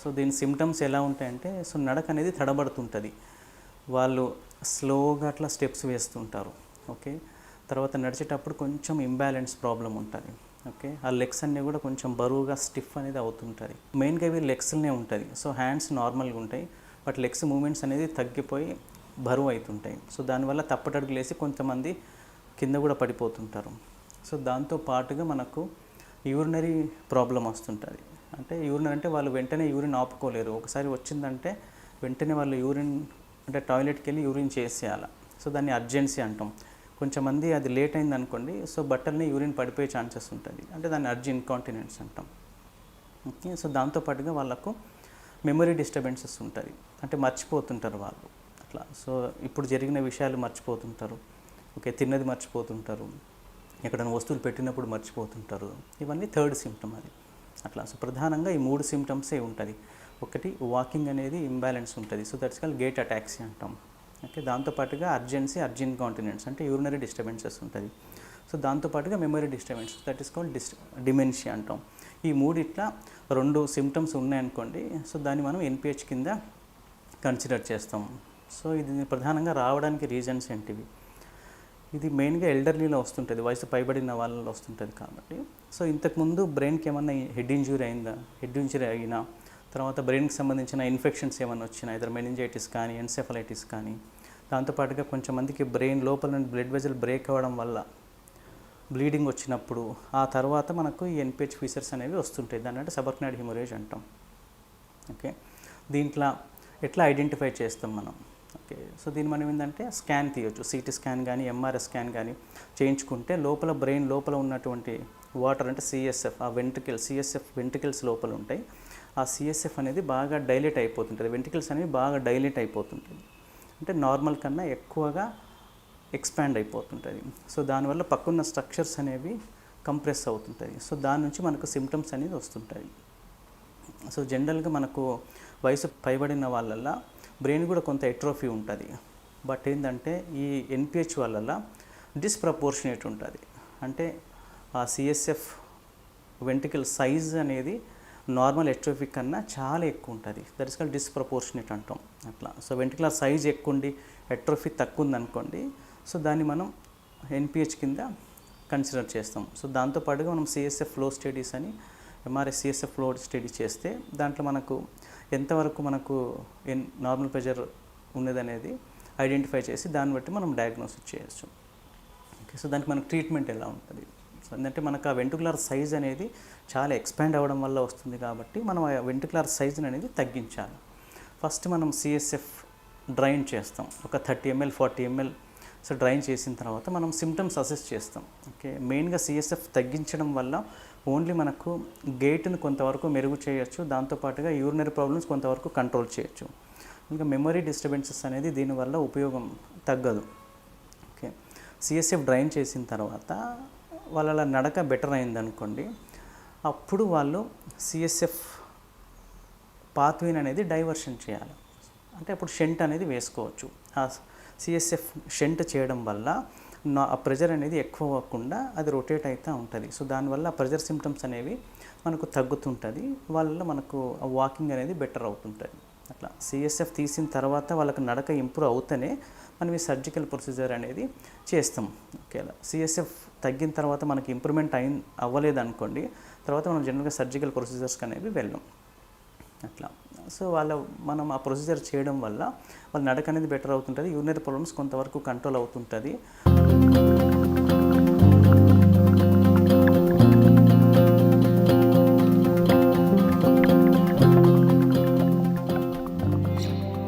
So దీని symptoms ఎలా ఉంటాయంటే సో నడక అనేది తడబడుతుంటుంది. వాళ్ళు స్లోగా అట్లా స్టెప్స్ వేస్తుంటారు. ఓకే తర్వాత నడిచేటప్పుడు కొంచెం ఇంబ్యాలెన్స్ ప్రాబ్లం ఉంటుంది. ఓకే ఆ లెగ్స్ అన్నీ కూడా కొంచెం బరువుగా స్టిఫ్ అనేది అవుతుంటుంది. మెయిన్గా ఇవి లెగ్స్లోనే ఉంటుంది. సో హ్యాండ్స్ నార్మల్గా ఉంటాయి. బట్ లెగ్స్ మూమెంట్స్ అనేది తగ్గిపోయి బరువు అవుతుంటాయి. సో దానివల్ల తప్పటడుగులు వేసి కొంతమంది కింద కూడా పడిపోతుంటారు. సో దాంతో పాటుగా మనకు యూరినరీ ప్రాబ్లం వస్తుంటుంది. అంటే యూరిన్ అంటే వాళ్ళు వెంటనే యూరిన్ ఆపుకోలేరు ఒకసారి వచ్చిందంటే వెంటనే వాళ్ళు యూరిన్ అంటే టాయిలెట్కి వెళ్ళి యూరిన్ చేసేయాలి. సో దాన్ని అర్జెన్సీ అంటాం. కొంచెం మంది అది లేట్ అయింది అనుకోండి సో బట్టల్ని యూరిన్ పడిపోయే ఛాన్సెస్ ఉంటుంది. అంటే దాన్ని అర్జీ ఇన్కాంటినెన్స్ అంటాం. ఓకే సో దాంతోపాటుగా వాళ్ళకు మెమరీ డిస్టర్బెన్సెస్ ఉంటుంది. అంటే మర్చిపోతుంటారు వాళ్ళు. అట్లా. సో ఇప్పుడు జరిగిన విషయాలు మర్చిపోతుంటారు. ఓకే తిన్నది మర్చిపోతుంటారు. ఎక్కడైనా వస్తువులు పెట్టినప్పుడు మర్చిపోతుంటారు. ఇవన్నీ థర్డ్ సిమ్టమ్ అది. అట్లా. సో ప్రధానంగా ఈ మూడు సిమ్టమ్సే ఉంటుంది. ఒకటి వాకింగ్ అనేది ఇంబ్యాలెన్స్ ఉంటుంది. So that's call gait ataxia అంటాం ఓకే దాంతోపాటుగా అర్జెన్సీ అర్జెంట్ కాంటినెంట్స్ అంటే యూరినరీ డిస్టర్బెన్సెస్ ఉంటుంది. సో దాంతోపాటుగా memory disturbance that is called dis dementia అంటాం. ఈ మూడిట్లా రెండు సిమ్టమ్స్ ఉన్నాయనుకోండి సో దాన్ని మనం ఎన్పిహెచ్ కింద కన్సిడర్ చేస్తాం. సో ఇది ప్రధానంగా రావడానికి రీజన్స్ ఏంటివి? ఇది మెయిన్గా ఎల్డర్లీలో వస్తుంటుంది వయసు పైబడిన వాళ్ళలో వస్తుంటుంది కాబట్టి. సో ఇంతకుముందు బ్రెయిన్కి ఏమన్నా హెడ్ ఇంజురీ అయిందా? హెడ్ ఇంజురీ అయినా తర్వాత బ్రెయిన్కి సంబంధించిన ఇన్ఫెక్షన్స్ ఏమైనా వచ్చినా ఇద్దరు మెనింజైటిస్ కానీ ఎన్సెఫలైటిస్ కానీ దాంతోపాటుగా కొంచెం మందికి బ్రెయిన్ లోపల నుండి బ్లడ్ వెజల్ బ్రేక్ అవ్వడం వల్ల బ్లీడింగ్ వచ్చినప్పుడు ఆ తర్వాత మనకు ఈ ఎన్పిహెచ్ ఫీచర్స్ అనేవి వస్తుంటాయి. దాన్ని అంటే సబర్క్నాడ్ హిమోరేజ్ అంటాం. ఓకే? దీంట్లో ఎట్లా ఐడెంటిఫై చేస్తాం మనం? ఓకే. సో దీని మనం ఏంటంటే స్కాన్ తీయొచ్చు. సిటీ స్కాన్ కానీ ఎంఆర్ఎస్ స్కాన్ కానీ చేయించుకుంటే లోపల బ్రెయిన్ లోపల ఉన్నటువంటి వాటర్ అంటే సిఎస్ఎఫ్ ఆ వెంట్రికల్ సిఎస్ఎఫ్ వెంట్రికల్స్ లోపల ఉంటాయి. ఆ సిఎస్ఎఫ్ అనేది బాగా డైలేట్ అయిపోతుంటుంది. వెంట్రికల్స్ అనేవి బాగా డైలేట్ అయిపోతుంటుంది. అంటే నార్మల్ కన్నా ఎక్కువగా ఎక్స్పాండ్ అయిపోతుంటుంది. సో దానివల్ల పక్కన్న స్ట్రక్చర్స్ అనేవి కంప్రెస్ అవుతుంటాయి సో దాని నుంచి మనకు సిమ్టమ్స్ అనేది వస్తుంటాయి. సో జనరల్గా మనకు వయసు పైబడిన వాళ్ళల్లో బ్రెయిన్ కూడా కొంత ఎట్రోఫీ ఉంటుంది. బట్ ఏంటంటే ఈ ఎన్పిహెచ్ వల్ల డిస్ప్రపోర్షనేట్ ఉంటుంది. అంటే ఆ సిఎస్ఎఫ్ వెంటికల్ సైజ్ అనేది నార్మల్ ఎట్రోఫీ కన్నా చాలా ఎక్కువ ఉంటుంది. దట్ ఇస్ కాల్ డిస్ప్రపోర్షనేట్ అంటాం అట్లా. సో వెంటికులర్ సైజ్ ఎక్కువ ఉండి ఎట్రోఫీ తక్కువ ఉందనుకోండి సో దాన్ని మనం ఎన్పిహెచ్ కింద కన్సిడర్ చేస్తాం. సో దాంతోపాటుగా మనం సిఎస్ఎఫ్ ఫ్లో స్టడీస్ అని ఎంఆర్ఎస్ సిఎస్ఎఫ్ ఫ్లో స్టడీ చేస్తే దాంట్లో మనకు ఎంతవరకు మనకు ఎన్ నార్మల్ ప్రెషర్ ఉన్నదనేది ఐడెంటిఫై చేసి దాన్ని బట్టి మనం డయాగ్నోసిస్ చేయొచ్చు. ఓకే సో దానికి మనకు ట్రీట్మెంట్ ఎలా ఉంటుంది? సో ఎందుకంటే మనకు ఆ వెంట్రుకులర్ సైజ్ అనేది చాలా ఎక్స్పాండ్ అవ్వడం వల్ల వస్తుంది కాబట్టి మనం ఆ వెంట్రుకులర్ సైజుని అనేది తగ్గించాలి. ఫస్ట్ మనం సిఎస్ఎఫ్ డ్రైన్ చేస్తాం. ఒక thirty ml forty ml so drain చేసిన తర్వాత మనం సిమ్టమ్స్ అసెస్ చేస్తాం. ఓకే మెయిన్గా సిఎస్ఎఫ్ తగ్గించడం వల్ల ఓన్లీ మనకు గేట్ని కొంతవరకు మెరుగు చేయొచ్చు దాంతోపాటుగా యూరినరీ ప్రాబ్లమ్స్ కొంతవరకు కంట్రోల్ చేయొచ్చు. ఇంకా మెమరీ డిస్టర్బెన్సెస్ అనేది దీనివల్ల ఉపయోగం తగ్గదు. ఓకే. సిఎస్ఎఫ్ డ్రైన్ చేసిన తర్వాత వాళ్ళ నడక బెటర్ అయిందనుకోండి అప్పుడు వాళ్ళు సిఎస్ఎఫ్ పాత్వేన్ అనేది డైవర్షన్ చేయాలి. అంటే అప్పుడు షెంట్ అనేది వేసుకోవచ్చు. ఆ సిఎస్ఎఫ్ షెంట్ చేయడం వల్ల నా ఆ ప్రెజర్ అనేది ఎక్కువ అవ్వకుండా అది రొటేట్ అవుతూ ఉంటుంది. సో దానివల్ల ఆ ప్రెజర్ సిమ్టమ్స్ అనేవి మనకు తగ్గుతుంటుంది. వాళ్ళ మనకు వాకింగ్ అనేది బెటర్ అవుతుంటుంది. అట్లా సిఎస్ఎఫ్ తీసిన తర్వాత వాళ్ళకి నడక ఇంప్రూవ్ అవుతూనే మనం ఈ సర్జికల్ ప్రొసీజర్ అనేది చేస్తాం. ఓకేలా సిఎస్ఎఫ్ తగ్గిన తర్వాత మనకి ఇంప్రూవ్మెంట్ అయిన అవ్వలేదు అనుకోండి తర్వాత మనం జనరల్గా సర్జికల్ ప్రొసీజర్స్కి అనేవి వెళ్ళాం. అట్లా సో వాళ్ళ మనం ఆ ప్రొసీజర్ చేయడం వల్ల వాళ్ళ నడక అనేది బెటర్ అవుతుంటుంది. యూరినరీ ప్రాబ్లమ్స్ కొంతవరకు కంట్రోల్ అవుతుంటుంది. Thank you.